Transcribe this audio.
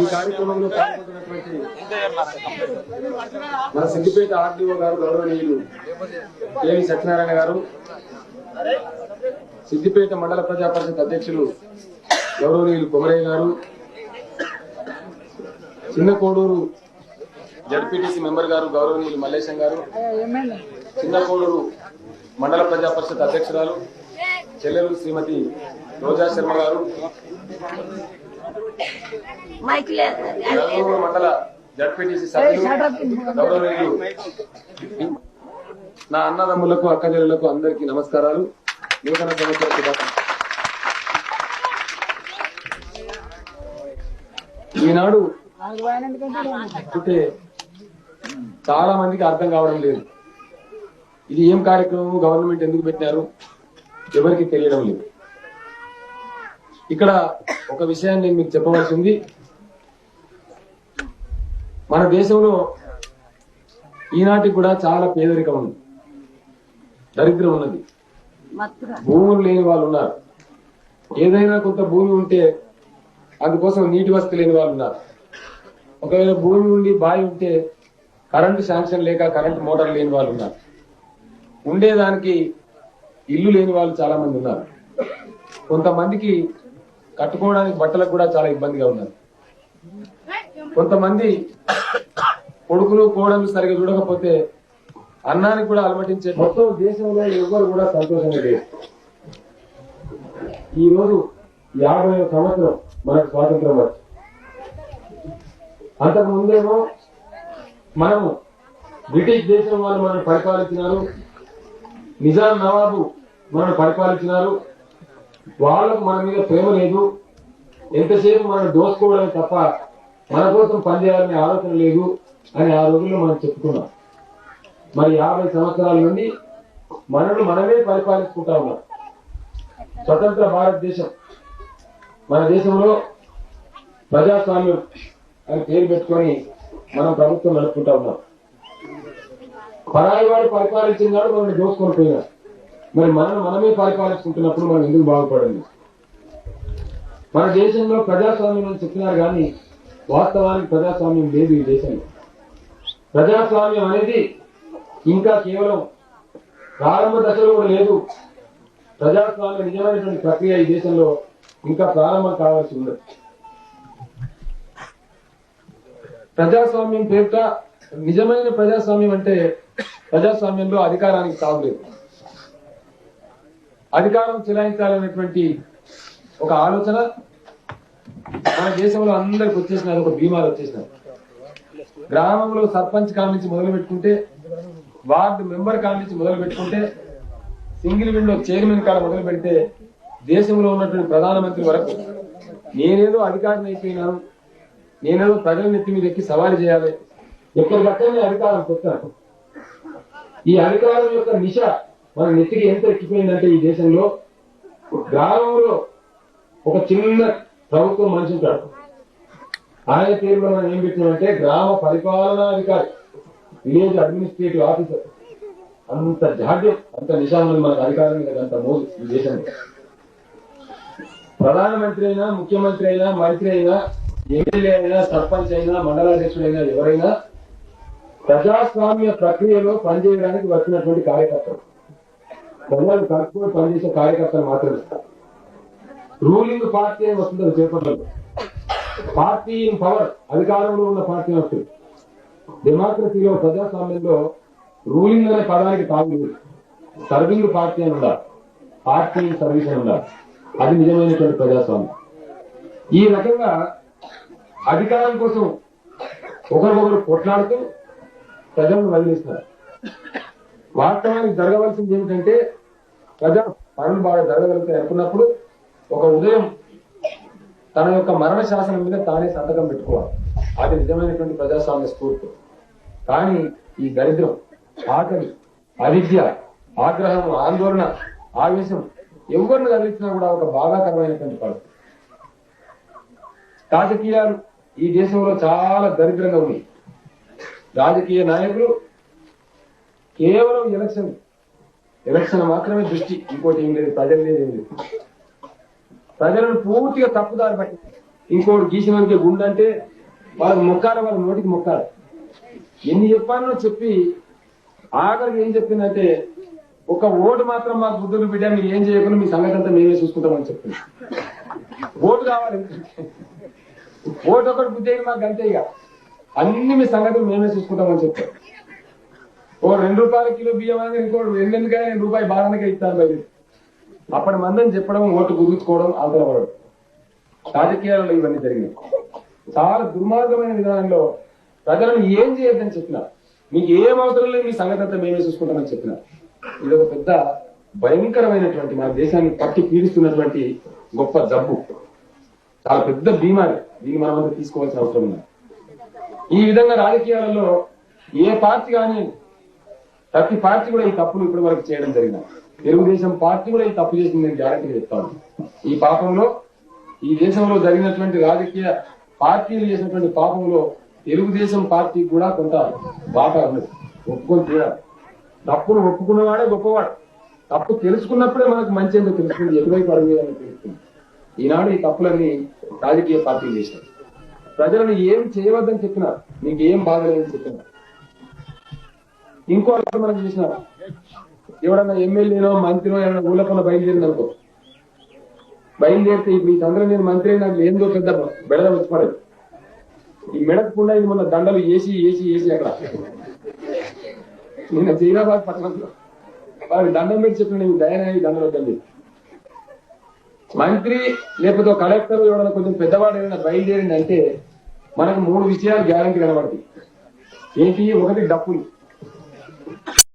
ఈ కార్యక్రమంలో పాల్గొంటున్నటువంటి మన సిద్దిపేట ఆర్డీఓ గారు గౌరవనీయులు ఏవి సత్యనారాయణ గారు సిద్దిపేట మండల ప్రజా పరిషత్ అధ్యక్షులు గౌరవనీయులు కొమరయ్య గారు చిన్న కోడూరు జడ్పీటీసీ మెంబర్ గారు గౌరవనీయులు మల్లేశం గారు చిన్న కోడూరు మండల ప్రజా పరిషత్ అధ్యక్షురాలు చెల్లెలు శ్రీమతి రోజా శర్మ గారు. మండల జడ్పీటీసీ సభ్యులు నా అన్నదమ్ములకు అక్కజల్లులకు అందరికీ నమస్కారాలు. నూతన సంవత్సర ఈనాడు అంటే చాలా మందికి అర్థం కావడం లేదు. ఇది ఏం కార్యక్రమం గవర్నమెంట్ ఎందుకు పెట్టినారు? ఎవరికి తెలియడం లేదు. ఇక్కడ ఒక విషయాన్ని నేను మీకు చెప్పవలసింది. మన దేశంలో ఈనాటికి కూడా చాలా పేదరికం ఉంది. దరిద్రం ఉన్నది. భూములు లేని వాళ్ళు ఉన్నారు. ఏదైనా కొంత భూమి ఉంటే అందుకోసం నీటి వసతి లేని వాళ్ళు ఉన్నారు. ఒకవేళ భూమి ఉండి బావి ఉంటే కరెంటు శాంక్షన్ లేక కరెంటు మోటార్ లేని వాళ్ళు ఉన్నారు. ఉండేదానికి ఇల్లు లేని వాళ్ళు చాలా మంది ఉన్నారు. కొంతమందికి కట్టుకోవడానికి బట్టలకు కూడా చాలా ఇబ్బందిగా ఉన్నారు. కొంతమంది కొడుకులు కోడలు సరిగా చూడకపోతే అన్నానికి కూడా అలమటించే మొత్తం దేశంలో ఎవరు కూడా సంతోషంగా లేరు. ఈ రోజు యాభై సంవత్సరం మనకు స్వాతంత్రం వచ్చి అంతకు ముందేమో మనము బ్రిటిష్ దేశం వాళ్ళు మనం పరిపాలించినారు. నిజాం నవాబు మనం పరిపాలించినారు. వాళ్ళకు మన మీద ప్రేమ లేదు. ఎంతసేపు మనం దోసుకోవడమే తప్ప మన కోసం పనిచేయాలనే ఆలోచన లేదు అని ఆ రోజుల్లో మనం చెప్పుకున్నాం. మరి యాభై సంవత్సరాల నుండి మనను మనమే పరిపాలించుకుంటా ఉన్నాం. స్వతంత్ర భారతదేశం. మన దేశంలో ప్రజాస్వామ్యం అని పేరు పెట్టుకొని మనం ప్రభుత్వం నడుపుకుంటా ఉన్నాం. పరాయి వాడు పరిపాలించినాడు మనల్ని దోసుకొని పోయినాడు. మరి మనం మనమే పరిపాలించుకుంటున్నప్పుడు మనం ఎందుకు బాగుపడండి మన దేశంలో ప్రజాస్వామ్యం అని చెప్తున్నారు కానీ వాస్తవానికి ప్రజాస్వామ్యం లేదు ఈ దేశంలో. ప్రజాస్వామ్యం అనేది ఇంకా కేవలం ప్రారంభ దశలో కూడా లేదు. ప్రజాస్వామ్య నిజమైనటువంటి ప్రక్రియ ఈ దేశంలో ఇంకా ప్రారంభం కావాల్సి ఉండదు. ప్రజాస్వామ్యం పేరుట నిజమైన ప్రజాస్వామ్యం అంటే ప్రజాస్వామ్యంలో అధికారానికి తాగులేదు అధికారం చెలాయించాలనేటువంటి ఒక ఆలోచన మన దేశంలో అందరికి వచ్చేసినారు ఒక బీమాలు వచ్చేసినారు. గ్రామంలో సర్పంచ్ కాల నుంచి మొదలు పెట్టుకుంటే వార్డు మెంబర్ కాల నుంచి మొదలు పెట్టుకుంటే సింగిల్ విండో చైర్మన్ కాడ మొదలు పెడితే దేశంలో ఉన్నటువంటి ప్రధానమంత్రి వరకు నేనేదో అధికారిని అయిపోయినాను నేనేదో ప్రజల నెత్తి మీద ఎక్కి సవాలు చేయాలి. ఎప్పటికక్కడనే అధికారం చెప్తాను ఈ అధికారం యొక్క నిష మన నెత్తికి ఎంత ఎక్కిపోయిందంటే ఈ దేశంలో గ్రామంలో ఒక చిన్న ప్రభుత్వం మనిషి ఉంటాడు. ఆయన పేరులో మనం ఏం పెట్టినామంటే గ్రామ పరిపాలనాధికారి విలేజ్ అడ్మినిస్ట్రేటివ్ ఆఫీసర్. అంత జాడ్యం అంత నిశామని మనకు అధికారం మీద అంత మోదు ఈ దేశంలో. ప్రధానమంత్రి అయినా ముఖ్యమంత్రి అయినా మంత్రి అయినా ఎమ్మెల్యే అయినా సర్పంచ్ అయినా మండలాధ్యక్షుడైనా ఎవరైనా ప్రజాస్వామ్య ప్రక్రియలో పనిచేయడానికి వచ్చినటువంటి కార్యకర్తలు. ప్రజలు కలుపుకొని పనిచేసే కార్యకర్తలు మాత్రమే. రూలింగ్ పార్టీ అని వస్తుంది అది పేపర్లలో పార్టీ ఇన్ పవర్ అధికారంలో ఉన్న పార్టీ వస్తుంది. డెమోక్రసీలో ప్రజాస్వామ్యంలో రూలింగ్ అనే పదానికి తాగు సర్వింగ్ పార్టీ అని ఉండాలి. పార్టీ సర్వీస్ అని ఉండాలి. అది నిజమైనటువంటి ప్రజాస్వామ్యం. ఈ రకంగా అధికారం కోసం ఒకరికొకరు కొట్లాడుతూ ప్రజలను వదిలేస్తున్నారు. వాస్తవానికి జరగవలసింది ఏమిటంటే ప్రజా పనులు బాగా జరగగలుగుతాయి అనుకున్నప్పుడు ఒక ఉదయం తన యొక్క మరణ శాసనం మీద తానే సంతకం పెట్టుకోవాలి. అది నిజమైనటువంటి ప్రజాస్వామ్య స్ఫూర్తి. కానీ ఈ దరిద్రం ఆకలి అవిద్య ఆగ్రహం ఆందోళన ఆవేశం ఎవరిని కదిలించినా కూడా ఒక బాధాకరమైనటువంటి పరిస్థితి. రాజకీయాలు ఈ దేశంలో చాలా దరిద్రంగా ఉన్నాయి. రాజకీయ నాయకులు కేవలం ఎలక్షన్ ఎలక్షన్ మాత్రమే దృష్టి. ఇంకోటి ఏం లేదు ప్రజలు లేదు ఏం లేదు. ప్రజలను పూర్తిగా తప్పుదారి పట్టి ఇంకోటి గీసిన గుండంటే గుండె అంటే వాళ్ళకి మొక్కాలి వాళ్ళ నోటికి మొక్కాలి. ఎన్ని చెప్పానో చెప్పి ఆఖరికి ఏం చెప్పిందంటే ఒక ఓటు మాత్రం మా బుద్ధులు బిడ్డ మీరు ఏం చేయకుండా మీ సంగతి అంతా మేమే చూసుకుంటామని చెప్పింది. ఓటు కావాలి ఓటు ఒకటి బుద్ధి మాకు అంతే ఇక. అన్ని మీ సంగతులు మేమే చూసుకుంటామని చెప్పారు ఓ రెండు రూపాయల కిలో బియ్యం అనేది ఇంకో ఎన్నెందుకైనా నేను రూపాయి బాగానే ఇస్తాను బయట అప్పటి మందని చెప్పడం ఓటు గుర్తుకోవడం ఆందోళన రాజకీయాలలో ఇవన్నీ జరిగినాయి. చాలా దుర్మార్గమైన విధానంలో ప్రజలను ఏం చేయొద్దని చెప్పిన మీకు ఏం అవసరం లేదు మీ సంగతి అంతా మేమే చూసుకుంటామని చెప్పిన ఇది ఒక పెద్ద భయంకరమైనటువంటి మన దేశాన్ని పట్టి పీడిస్తున్నటువంటి గొప్ప జబ్బు. చాలా పెద్ద బీమారి దీన్ని మనం తీసుకోవాల్సిన అవసరం ఉంది. ఈ విధంగా రాజకీయాలలో ఏ పార్టీ కానీ ప్రతి పార్టీ కూడా ఈ తప్పులు ఇప్పటి వరకు చేయడం జరిగిన తెలుగుదేశం పార్టీ కూడా ఈ తప్పు చేసింది నేను గ్యారంటీ చెప్తాను. ఈ పాపంలో ఈ దేశంలో జరిగినటువంటి రాజకీయ పార్టీలు చేసినటువంటి పాపంలో తెలుగుదేశం పార్టీ కూడా కొంత బాగా ఒప్పుకొని తీరాలి. తప్పును ఒప్పుకున్నవాడే గొప్పవాడు. తప్పు తెలుసుకున్నప్పుడే మనకు మంచి ఏంటో తెలుస్తుంది. ఎటువైపు అడుగుదని తెలుస్తుంది. ఈనాడు ఈ తప్పులన్నీ రాజకీయ పార్టీలు చేసినారు ప్రజలను ఏం చేయవద్దని చెప్పినారు మీకు ఏం బాధలేదని చెప్పినారు ఇంకో రకం మనం చూసిన ఎవడన్నా ఎమ్మెల్యేనో మంత్రినో ఏమైనా ఊళ్ళకన్నా బయలుదేరింది అనుకో. బయలుదేరితే మీ ఈ నేను మంత్రి నాకు ఏందో పెద్ద బెడద వచ్చి పడదు. ఈ మెడకుండా ఇది మొన్న దండలు ఏసీ ఏసీ ఏసీ అక్కడ. నిన్న జీరాబాద్ పట్టణంలో. వాడు దండం పెట్టి చెప్పిన నీకు దయనాయి దండలు వద్దండి మంత్రి లేకపోతే కలెక్టర్ ఎవడన్నా కొంచెం పెద్దవాడు ఏదైనా బయలుదేరింది మనకు మూడు విషయాలు గ్యారంటీ కనబడతాయి. ఏంటి? ఒకటి డప్పులు